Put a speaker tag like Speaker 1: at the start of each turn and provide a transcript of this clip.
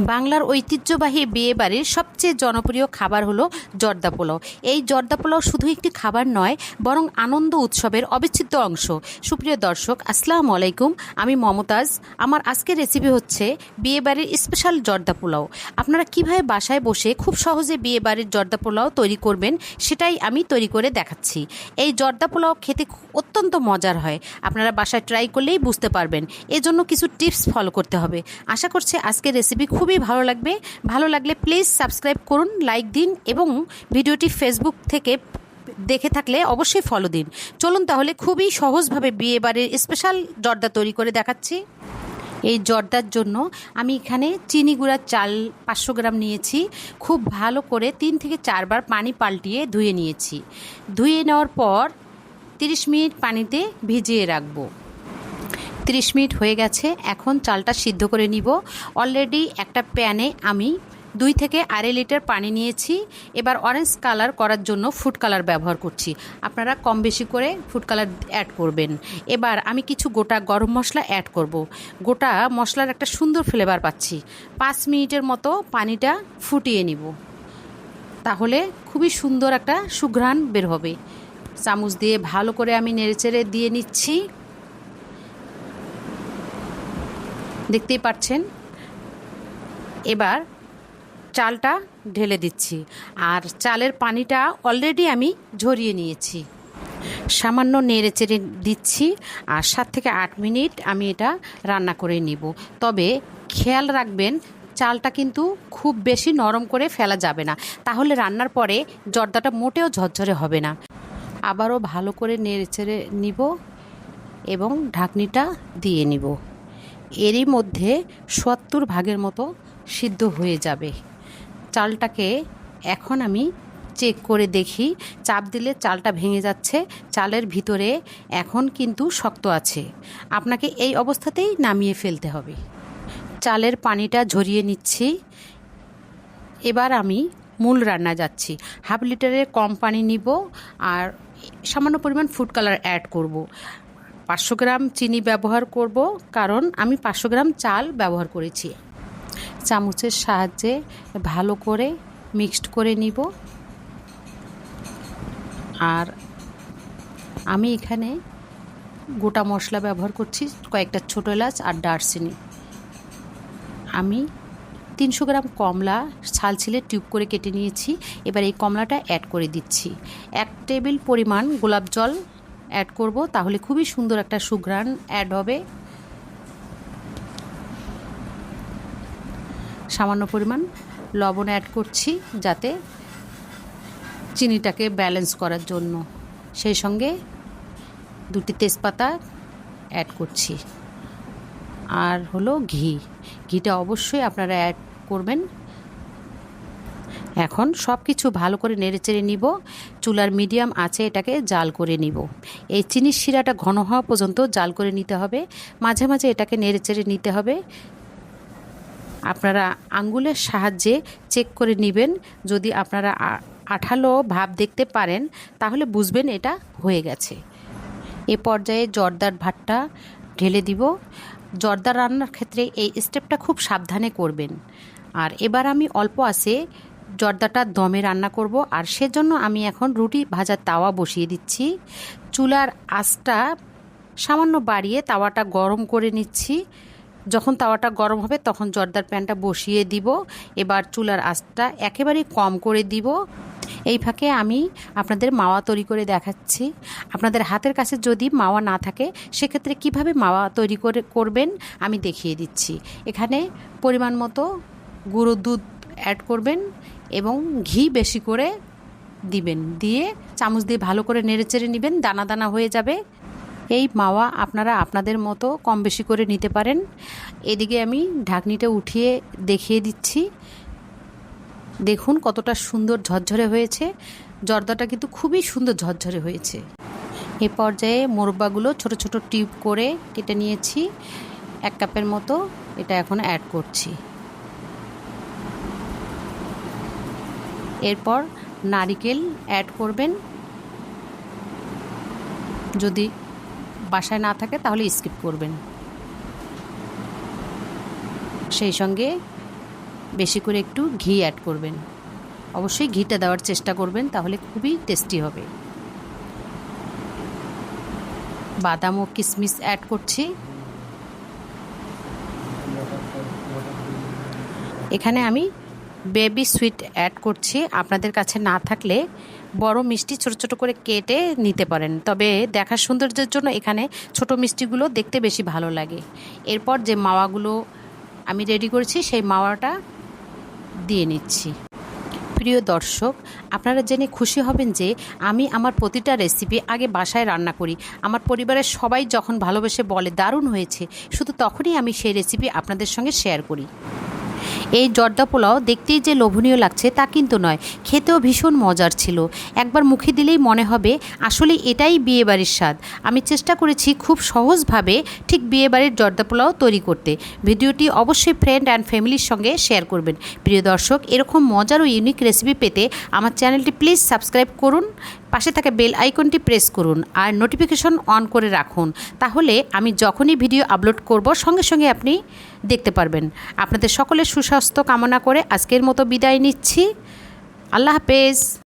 Speaker 1: বাংলার ঐতিহ্যবাহী বিয়ে বাড়ির সবচেয়ে জনপ্রিয় খাবার হলো জর্দা পোলাও। এই জর্দা পোলাও শুধু একটি খাবার নয়, বরং আনন্দ উৎসবের অবিচ্ছেদ্য অংশ। সুপ্রিয় দর্শক, আসসালামু আলাইকুম, আমি মমতাজ। আমার আজকের রেসিপি হচ্ছে বিয়ে বাড়ির স্পেশাল জর্দা পোলাও। আপনারা কীভাবে বাসায় বসে খুব সহজে বিয়ে বাড়ির জর্দা পোলাও তৈরি করবেন, সেটাই আমি তৈরি করে দেখাচ্ছি। এই জর্দা পোলাও খেতে অত্যন্ত মজার হয়। আপনারা বাসায় ট্রাই করলেই বুঝতে পারবেন। এজন্য কিছু টিপস ফলো করতে হবে। আশা করছি আজকের রেসিপি খুবই ভালো লাগবে। ভালো লাগলে প্লিজ সাবস্ক্রাইব করুন লাইক দিন এবং ভিডিওটি ফেসবুক থেকে দেখে থাকলে অবশ্যই ফলো দিন। চলুন তাহলে খুবই সহজভাবে বিয়ে বাড়ির স্পেশাল জর্দা তৈরি করে দেখাচ্ছি। এই জর্দার জন্য আমি এখানে চিনি গুঁড়ার চাল পাঁচশো গ্রাম নিয়েছি। খুব ভালো করে তিন থেকে চারবার পানি পাল্টিয়ে ধুয়ে নিয়েছি। ধুয়ে নেওয়ার পর তিরিশ মিনিট পানিতে ভিজিয়ে রাখব। তিরিশ মিনিট হয়ে গেছে, এখন চালটা সিদ্ধ করে নিব। অলরেডি একটা প্যানে আমি দুই থেকে আড়াই লিটার পানি নিয়েছি। এবার অরেঞ্জ কালার করার জন্য ফুড কালার ব্যবহার করছি। আপনারা কম বেশি করে ফুড কালার অ্যাড করবেন। এবার আমি কিছু গোটা গরম মশলা অ্যাড করব। গোটা মশলার একটা সুন্দর ফ্লেভার পাচ্ছি। পাঁচ মিনিটের মতো পানিটা ফুটিয়ে নিব। তাহলে খুবই সুন্দর একটা সুঘ্রাণ বের হবে। চামচ দিয়ে ভালো করে আমি নেড়েচেড়ে দিয়ে নিচ্ছি। দেখতেই পাচ্ছেন? এবার চালটা ঢেলে দিচ্ছি। আর চালের পানিটা অলরেডি আমি ঝরিয়ে নিয়েছি। সামান্য নেড়ে চেড়ে দিচ্ছি আর সাত থেকে আট মিনিট আমি এটা রান্না করে নিব। তবে খেয়াল রাখবেন, চালটা কিন্তু খুব বেশি নরম করে ফেলা যাবে না। তাহলে রান্নার পরে জর্দাটা মোটেও ঝরঝরে হবে না। আবারও ভালো করে নেড়ে চেড়ে নিব এবং ঢাকনিটা দিয়ে নিব। এরই মধ্যে সত্তর ভাগের মতো সিদ্ধ হয়ে যাবে। চালটাকে এখন আমি চেক করে দেখি। চাপ দিলে চালটা ভেঙে যাচ্ছে। চালের ভিতরে এখন কিন্তু শক্ত আছে। আপনাকে এই অবস্থাতেই নামিয়ে ফেলতে হবে। চালের পানিটা ঝরিয়ে নিচ্ছি। এবার আমি মূল রান্না যাচ্ছি। হাফ লিটারের কম পানি নিব আর সামান্য পরিমাণ ফুড কালার অ্যাড করব। পাঁচশো গ্রাম চিনি ব্যবহার করব কারণ আমি পাঁচশো গ্রাম চাল ব্যবহার করেছি। চামচের সাহায্যে ভালো করে মিক্সড করে নিব। আর আমি এখানে গোটা মশলা ব্যবহার করছি, কয়েকটা ছোটো এলাচ আর দারচিনি। আমি তিনশো গ্রাম কমলা ছাল ছিলে টিউব করে কেটে নিয়েছি। এবার এই কমলাটা অ্যাড করে দিচ্ছি। এক টেবিল পরিমাণ গোলাপ জল অ্যাড করব, তাহলে খুবই সুন্দর একটা সুঘ্রাণ অ্যাড হবে। সামান্য পরিমাণ লবণ অ্যাড করছি যাতে চিনিটাকে ব্যালেন্স করার জন্য। সেই সঙ্গে দুটি তেজপাতা অ্যাড করছি। আর হলো ঘি। ঘিটা অবশ্যই আপনারা অ্যাড করবেন। এখন সব কিছু ভালো করে নেড়েচেড়ে নিব। চুলার মিডিয়াম আছে এটাকে জাল করে নিব। এই চিনির শিরাটা ঘন হওয়া পর্যন্ত জাল করে নিতে হবে। মাঝে মাঝে এটাকে নেড়েচেড়ে নিতে হবে। আপনারা আঙ্গুলের সাহায্যে চেক করে নেবেন। যদি আপনারা আঠালো ভাব দেখতে পারেন, তাহলে বুঝবেন এটা হয়ে গেছে। এ পর্যায়ে জর্দার ভাতটা ঢেলে দিব। জর্দা রান্নার ক্ষেত্রে এই স্টেপটা খুব সাবধানে করবেন। আর এবার আমি অল্প আছে জর্দাটা দমে রান্না করব, আর সেজন্য আমি এখন রুটি ভাজার তাওয়া বসিয়ে দিচ্ছি। চুলার আঁচটা সামান্য বাড়িয়ে তাওয়াটা গরম করে নিচ্ছি। যখন তাওয়াটা গরম হবে তখন জর্দার প্যানটা বসিয়ে দিব। এবার চুলার আঁচটা একেবারেই কম করে দিব। এই ফাঁকে আমি আপনাদের মাওয়া তৈরি করে দেখাচ্ছি। আপনাদের হাতের কাছে যদি মাওয়া না থাকে, সেক্ষেত্রে কীভাবে মাওয়া তৈরি করে করবেন আমি দেখিয়ে দিচ্ছি। এখানে পরিমাণ মতো গুঁড়ো দুধ অ্যাড করবেন এবং ঘি বেশি করে দিবেন। দিয়ে চামচ দিয়ে ভালো করে নেড়েচেড়ে নেবেন, দানা দানা হয়ে যাবে। এই মাওয়া আপনারা আপনাদের মতো কম বেশি করে নিতে পারেন। এদিকে আমি ঢাকনিটা উঠিয়ে দেখিয়ে দিচ্ছি। দেখুন কতটা সুন্দর ঝরঝরে হয়েছে। জর্দাটা কিন্তু খুবই সুন্দর ঝরঝরে হয়েছে। এ পর্যায়ে মোরব্বাগুলো ছোট ছোট টিউব করে কেটে নিয়েছি। এক কাপের মতো এটা এখন অ্যাড করছি। এরপর নারিকেল অ্যাড করবেন। যদি বাসায় না থাকে তাহলে স্কিপ করবেন। সেই সঙ্গে বেশি করে একটু ঘি অ্যাড করবেন। অবশ্যই ঘিটা দেওয়ার চেষ্টা করবেন, তাহলে খুবই টেস্টি হবে। বাদাম ও কিশমিশ অ্যাড করছি। এখানে আমি বেবি সুইট অ্যাড করছি। আপনাদের কাছে না থাকলে বড় মিষ্টি ছোট ছোট করে কেটে নিতে পারেন। তবে দেখার সৌন্দর্যের জন্য এখানে ছোট মিষ্টিগুলো দেখতে বেশি ভালো লাগে। এরপর যে মাওয়াগুলো আমি রেডি করেছি, সেই মাওয়াটা দিয়ে নিচ্ছি। প্রিয় দর্শক, আপনারা জেনে খুশি হবেন যে আমি আমার প্রতিটা রেসিপি আগে বাসায় রান্না করি। আমার পরিবারের সবাই যখন ভালোবেসে বলে দারুণ হয়েছে, শুধু তখনই আমি সেই রেসিপি আপনাদের সঙ্গে শেয়ার করি। এই জর্দা পোলাও দেখতেই যে লোভনীয় লাগছে তা কিন্তু নয়। খেতেও ভীষণ মজার ছিল। একবার মুখে দিলেই মনে হবে আসলে এটাই বিয়েবাড়ির স্বাদ। আমি চেষ্টা করেছি খুব সহজভাবে ঠিক বিয়েবাড়ির জর্দা পোলাও তৈরি করতে। ভিডিওটি অবশ্যই ফ্রেন্ড অ্যান্ড ফ্যামিলির সঙ্গে শেয়ার করবেন। প্রিয় দর্শক, এরকম মজার ও ইউনিক রেসিপি পেতে আমার চ্যানেলটি প্লিজ সাবস্ক্রাইব করুন। পাশে থাকা বেল আইকনটি প্রেস করুন আর নোটিফিকেশন অন করে রাখুন। তাহলে আমি যখনই ভিডিও আপলোড করব, সঙ্গে সঙ্গে আপনি দেখতে পারবেন। আপনাদের সকলের সুস্বাস্থ্য কামনা করে আজকের মতো বিদায় নিচ্ছি। আল্লাহ হাফেজ।